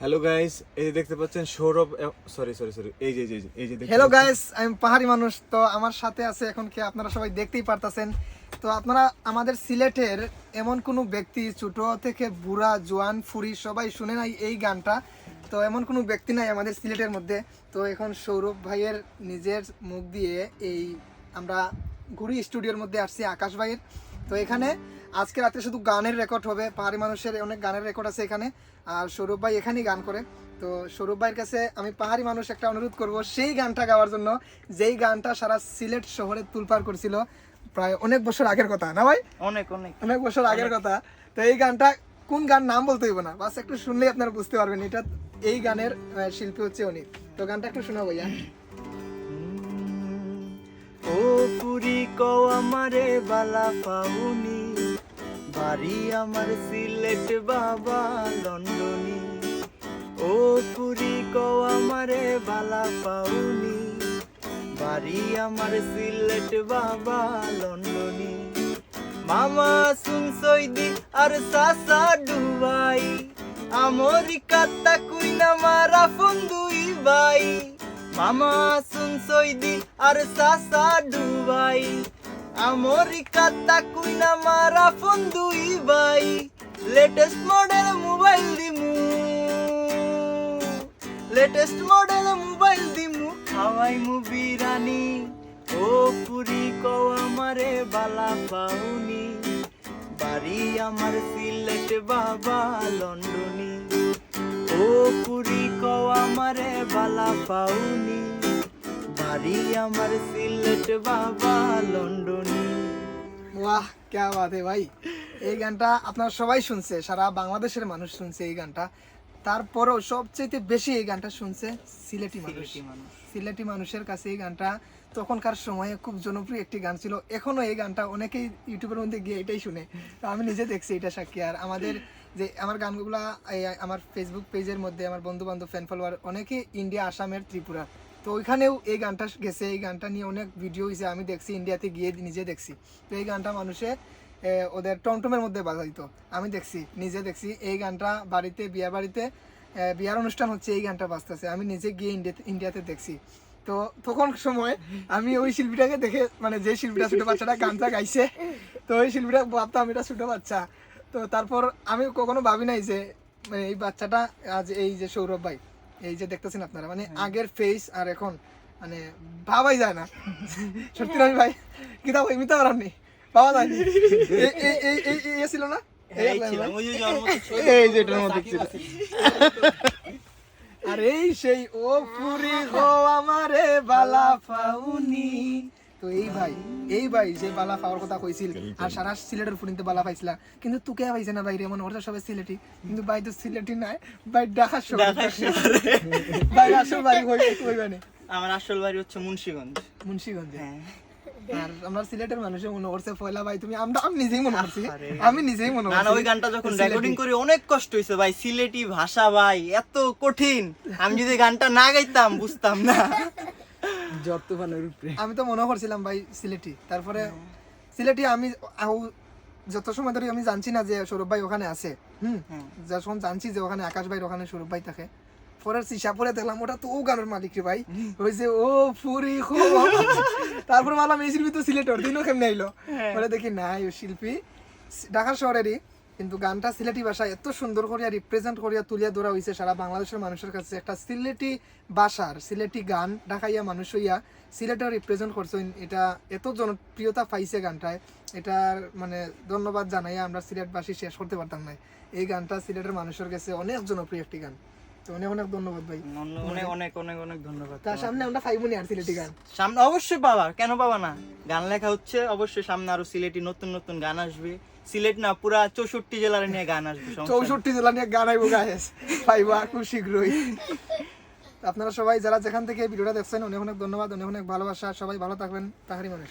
Hello guys এই যে দেখতে পাচ্ছেন সৌরভ সরি সরি সরি এই যে এই যে এই যে- হ্যালো গাইস আমি পাহাড়ি মানুষ তো আমার সাথে আছে এখন কি আপনারা সবাই দেখতেই পারতাছেন। তো আপনারা আমাদের সিলেটের এমন কোনো ব্যক্তি ছোট থেকে বুড়া জোয়ান ফুরি সবাই শুনে নাই এই গানটা। তো এমন কোনো ব্যক্তি নাই আমাদের সিলেটের মধ্যে। তো এখন সৌরভ ভাইয়ের নিজের মুখ দিয়ে এই আমরা ঘুরি স্টুডিওর মধ্যে আসছি আকাশ ভাইয়ের। তো এখানে আজকে রাতে শুধু গানের রেকর্ড হবে পাহাড়ি মানুষের অনেক গানের রেকর্ড আছে এখানে। আর সৌরভ ভাই এখানেই গান করে। তো সৌরভ ভাইয়ের কাছে আমি পাহাড়ি মানুষ একটা অনুরোধ করব সেই গানটা গাওয়ার জন্য যেই গানটা সারা সিলেট শহরে তুলপার করছিল প্রায় অনেক বছর আগের কথা না ভাই? অনেক অনেক। অনেক বছর আগের কথা। তো এই গানটা কোন গান নাম বলতে হইব না। বাস একটু শুনলেই আপনারা বুঝতে পারবেন এটা এই গানের শিল্পী হচ্ছে উনি। তো গানটা একটু শোনাবো ভাইয়া ও পুরি কও আমারে বালা পাউনি বাড়ি আমার সিলেট বাবা লন্ডনি। ও পুরি কও আমারে বালা পাউনি বাড়ি আমার সিলেট বাবা লন্ডনি। মামা সুন সৈদি আর সাসা ডুবাই। আমেরিকা তাকুই না মারা ফন্দুই বাই মামা সুন সৈদি আর সাসা ডুবাই। আমেরিকা তাকুই না মারা ফন্দুই বাই লেটেস্ট মডেল মোবাইল দিমু লেটেস্ট মডেল মোবাইল দিমু খাওয়াই মু বিরানি ও পুরি কও আমারে বালা পাউনি বাড়ি আমার সিলেট বাবা লন্ডনি ও পুরি কও আমারে বালা পাউনি বাড়ি আমার সিলেট বাবা লন্ডনি। বাহ বাত হে ভাই। এই গানটা আপনারা সবাই শুনছে সারা বাংলাদেশের মানুষ শুনছে এই গানটা। তারপরেও সবচেয়ে বেশি এই গানটা শুনছে সিলেটি মানুষ। সিলেটি মানুষের কাছে এই গানটা তখনকার সময়ে খুব জনপ্রিয় একটি গান ছিল। এখনও এই গানটা অনেকেই ইউটিউবের মধ্যে গিয়ে এটাই শুনে। আমি নিজে দেখছি এটা সাক্ষী। আর আমাদের যে আমার গানগুলা আমার ফেসবুক পেজের মধ্যে আমার বন্ধু বান্ধব ফ্যান ফলোয়ার অনেকে ইন্ডিয়া আসামের ত্রিপুরা। তো ওইখানেও এই গানটা গেছে, এই গানটা নিয়ে অনেক ভিডিও হয়েছে আমি দেখছি ইন্ডিয়াতে গিয়ে নিজে দেখছি। তো এই গানটা মানুষে ওদের টমটমের মধ্যে বাজাইতো। আমি দেখছি, নিজে দেখছি, এই গানটা বাড়িতে, বিয়া বাড়িতে বিয়ার অনুষ্ঠান হচ্ছে, এই গানটা বাজতেছে। আমি নিজে গিয়ে ইন্ডিয়াতে ইন্ডিয়াতে দেখছি। তো তখন সময় আমি ওই শিল্পীটাকে দেখে মানে যে শিল্পীটা ছোট বাচ্চাটা গানটা গাইছে, তো ওই শিল্পীটা ভাবতাম, এটা ছোট বাচ্চা। তো তারপর আমি কখনো ভাবি নাই যে মানে এই বাচ্চাটা আজ এই যে সৌরভ ভাই এই যে দেখতেছেন আপনারা মানে আগের ফেস আর এখন মানে ভাবাই যায় না। সত্যি রবি ভাই কিতাব এমনিতে আর আপনি পাওয়া যায়নি এই- এই এই ছিল না এই যে এটার মধ্যে ছিল। আর এই সেই ও পুরি গো আমারে বালা পাউনি তো এই ভাই এই ভাই যে বালা পাওয়ার কথা কইছিল আর সারা সিলেটের ফুরিতে বালা পাইছিলা কিন্তু তুকে পাইছে না ভাই রে মনে ওরা সবাই সিলেটি। কিন্তু ভাই তো সিলেটি নাই ভাই ঢাকা শহর। ভাই আসল বাড়ি কই কইবানে আমার আসল বাড়ি হচ্ছে মুন্সিগঞ্জ। মুন্সিগঞ্জে? হ্যাঁ। আর আমরা সিলেটের মানুষে মনে করছে পয়লা ভাই তুমি আমরা আমি নিজেই মনে করছি আমি নিজেই মনে না করছি ওই গানটা যখন রেকর্ডিং করি অনেক কষ্ট হয়েছে ভাই সিলেটি ভাষা ভাই এত কঠিন। আমি যদি গানটা না গাইতাম বুঝতাম না। আমি তো মনে করছিলাম ভাই সিলেটি। তারপরে সিলেটি আমি যত সময় ধরে আমি জানছি না যে সৌরভ ভাই ওখানে আছে হুম? হ্যাঁ। যখন জানছি যে ওখানে আকাশ ভাই ওখানে সৌরভ ভাই থাকে। পরের পরে দেখলাম ওটা তো ও গানের মালিক রে ভাই। ওই যে ও ফুরি তারপর মালাম এই শিল্পী তো সিলেটর দিনও কেমনে আইলো? পরে দেখি নাই ও শিল্পী। ঢাকা শহরেরই। কিন্তু গানটা সিলেটি ভাষা এত সুন্দর করিয়া রিপ্রেজেন্ট করিয়া তুলিয়া ধরা হয়েছে সারা বাংলাদেশের মানুষের কাছে। একটা সিলেটি ভাষার সিলেটি গান ঢাকাইয়া মানুষ হইয়া সিলেটে রিপ্রেজেন্ট করছেন এটা এত জনপ্রিয়তা পাইছে গানটায়। এটার মানে ধন্যবাদ জানাইয়া আমরা সিলেটবাসী শেষ করতে পারতাম না এই গানটা সিলেটের মানুষের কাছে অনেক জনপ্রিয় একটি গান। তো অনেক অনেক ধন্যবাদ ভাই। অনেক অনেক অনেক অনেক ধন্যবাদ। তার সামনে আমরা ফাইবুনি আর সিলেটি গান। সামনে অবশ্যই পাবা। কেন পাবা না? গান লেখা হচ্ছে অবশ্যই সামনে আরও সিলেটি নতুন নতুন গান আসবে। সিলেট না, পুরা চৌষট্টি জেলার নিয়ে গান আসবে চৌষট্টি জেলা নিয়ে গান আইব গায়েস পাইবা খুব শীঘ্রই। আপনারা সবাই যারা যেখান থেকে ভিডিওটা দেখছেন, অনেক অনেক ধন্যবাদ, অনেক অনেক ভালোবাসা। সবাই ভালো থাকবেন। তাহারি মানুষ